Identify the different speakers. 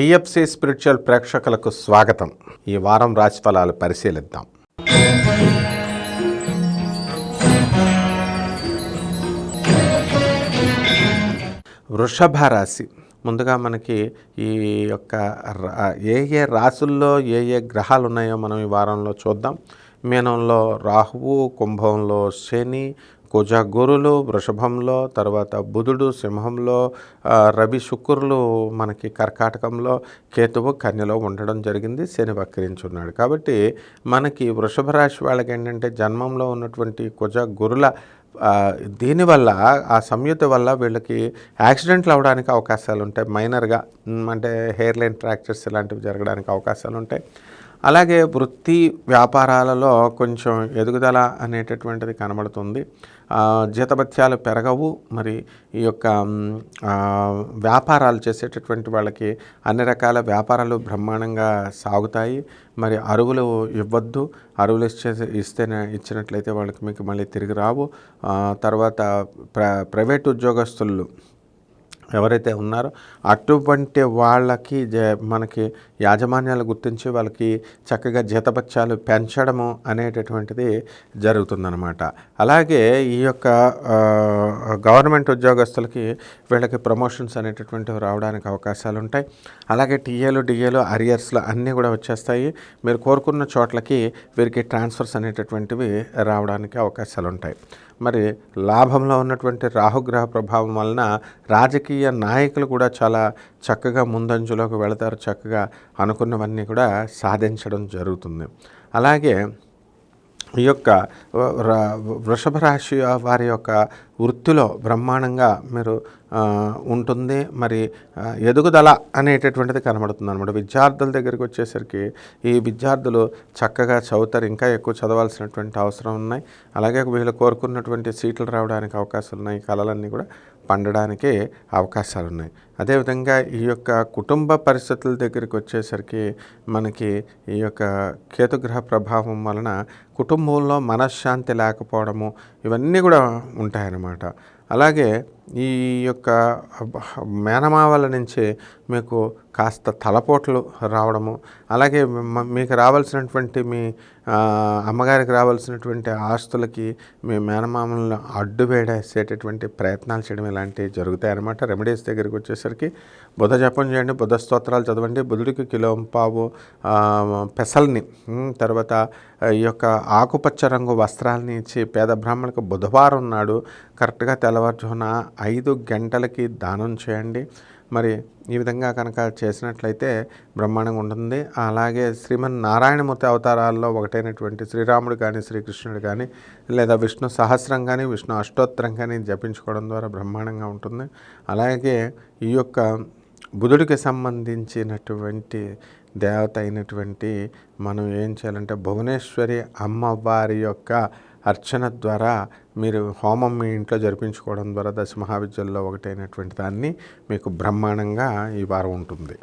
Speaker 1: TFC spiritual ప్రేక్షకులకు స్వాగతం. ఈ వారం రాశిఫలాలు పరిశీలిద్దాం. వృషభ రాశి. ముందుగా మనకి ఈ యొక్క రా- ఏ ఏ రాసుల్లో ఏ ఏ గ్రహాలు ఉన్నాయో మనం ఈ వారంలో చూద్దాం. మీనంలో రాహువు కుంభంలో శని కుజ గురులు వృషభంలో తర్వాత బుధుడు సింహంలో రవి శుక్రులు మనకి కర్కాటకంలో కేతువు కన్యలో ఉండడం జరిగింది శని వక్రించున్నాడు. కాబట్టి మనకి వృషభ రాశి వాళ్ళకి ఏంటంటే జన్మంలో ఉన్నటువంటి కుజ గురుల దీనివల్ల ఆ సంయుతి వల్ల వీళ్ళకి యాక్సిడెంట్లు అవడానికి అవకాశాలు ఉంటాయి. మైనర్గా అంటే హెయిర్ లైన్ ఫ్రాక్చర్స్ ఇలాంటివి జరగడానికి అవకాశాలు ఉంటాయి. అలాగే వృత్తి వ్యాపారాలలో కొంచెం ఎదుగుదల అనేటటువంటిది కనబడుతుంది. జీతభత్యాలు పెరగవు. మరి ఈ యొక్క వ్యాపారాలు చేసేటటువంటి వాళ్ళకి అన్ని రకాల వ్యాపారాలు బ్రహ్మాండంగా సాగుతాయి. మరి అరువులు ఇవ్వద్దు. అరువులు ఇచ్చే ఇస్తేనే ఇచ్చినట్లయితే వాళ్ళకి మీకు మళ్ళీ తిరిగి రావు. తర్వాత ప్ర ప్రైవేట్ ఉద్యోగస్తులు ఎవరైతే ఉన్నారో అటువంటి వాళ్ళకి జ- మనకి యాజమాన్యాలు గుర్తించి వాళ్ళకి చక్కగా జీతపత్యాలు పెంచడము అనేటటువంటిది జరుగుతుందన్నమాట. అలాగే ఈ యొక్క గవర్నమెంట్ ఉద్యోగస్తులకి వీళ్ళకి ప్రమోషన్స్ అనేటటువంటివి రావడానికి అవకాశాలు ఉంటాయి అలాగే టీఏలు డిఏలు అరియర్స్లు అన్నీ కూడా వచ్చేస్తాయి. మీరు కోరుకున్న చోట్లకి వీరికి ట్రాన్స్ఫర్స్ అనేటటువంటివి రావడానికి అవకాశాలు ఉంటాయి మరి లాభంలో ఉన్నటువంటి రాహుగ్రహ ప్రభావం వలన రాజకీయ నాయకులు కూడా చాలా చక్కగా ముందంజలోకి వెళతారు చక్కగా అనుకున్నవన్నీ కూడా సాధించడం జరుగుతుంది. అలాగే ఈ యొక్క వృషభ రాశి వారి యొక్క వృత్తిలో బ్రహ్మాండంగా మీరు ఉంటుంది. మరి ఎదుగుదల అనేటటువంటిది కనబడుతుంది అనమాట విద్యార్థుల దగ్గరికి వచ్చేసరికి ఈ విద్యార్థులు చక్కగా చదువుతారు. ఇంకా ఎక్కువ చదవాల్సినటువంటి అవసరం ఉన్నాయి. అలాగే వీళ్ళు కోరుకున్నటువంటి సీట్లు రావడానికి అవకాశాలు ఉన్నాయి. కళలన్నీ కూడా పండడానికి అవకాశాలు ఉన్నాయి. అదేవిధంగా ఈ యొక్క కుటుంబ పరిస్థితుల దగ్గరికి వచ్చేసరికి మనకి ఈ యొక్క కేతుగ్రహ ప్రభావం వలన కుటుంబంలో మనశ్శాంతి లేకపోవడము ఇవన్నీ కూడా ఉంటాయన్నమాట. అనమాట అలాగే ఈ యొక్క మేనమావల నుంచి మీకు కాస్త తలపోట్లు రావడము అలాగే మీకు రావాల్సినటువంటి మీ అమ్మగారికి రావాల్సినటువంటి ఆస్తులకి మీ మేనమామలను అడ్డు వేడేసేటటువంటి ప్రయత్నాలు చేయడం ఇలాంటివి జరుగుతాయి అన్నమాట. రెమెడీస్ దగ్గరికి వచ్చేసరికి బుధ జపం చేయండి బుధ స్తోత్రాలు చదవండి బుధుడికి కిలో పావు పెసల్ని తర్వాత ఈ యొక్క ఆకుపచ్చ రంగు వస్త్రాలని ఇచ్చి పేద బ్రాహ్మణులకు బుధవారం నాడు కరెక్ట్గా తెల్లవారుజామున ఐదు గంటలకి దానం చేయండి. మరి ఈ విధంగా కనుక చేసినట్లయితే బ్రహ్మాండంగా ఉంటుంది. అలాగే శ్రీమన్ నారాయణమూర్తి అవతారాల్లో ఒకటైనటువంటి శ్రీరాముడు కానీ శ్రీకృష్ణుడు కానీ లేదా విష్ణు సహస్రం కానీ విష్ణు అష్టోత్తరం కానీ జపించుకోవడం ద్వారా బ్రహ్మాండంగా ఉంటుంది. అలాగే ఈ యొక్క బుధుడికి సంబంధించినటువంటి దేవత అయినటువంటి మనం ఏం చేయాలంటే భువనేశ్వరి అమ్మవారి యొక్క అర్చన ద్వారా మీరు హోమం మీ ఇంట్లో జరిపించుకోవడం ద్వారా దశ మహావిద్యల్లో ఒకటైనటువంటి దాన్ని మీకు బ్రహ్మాండంగా ఈ వారం ఉంటుంది.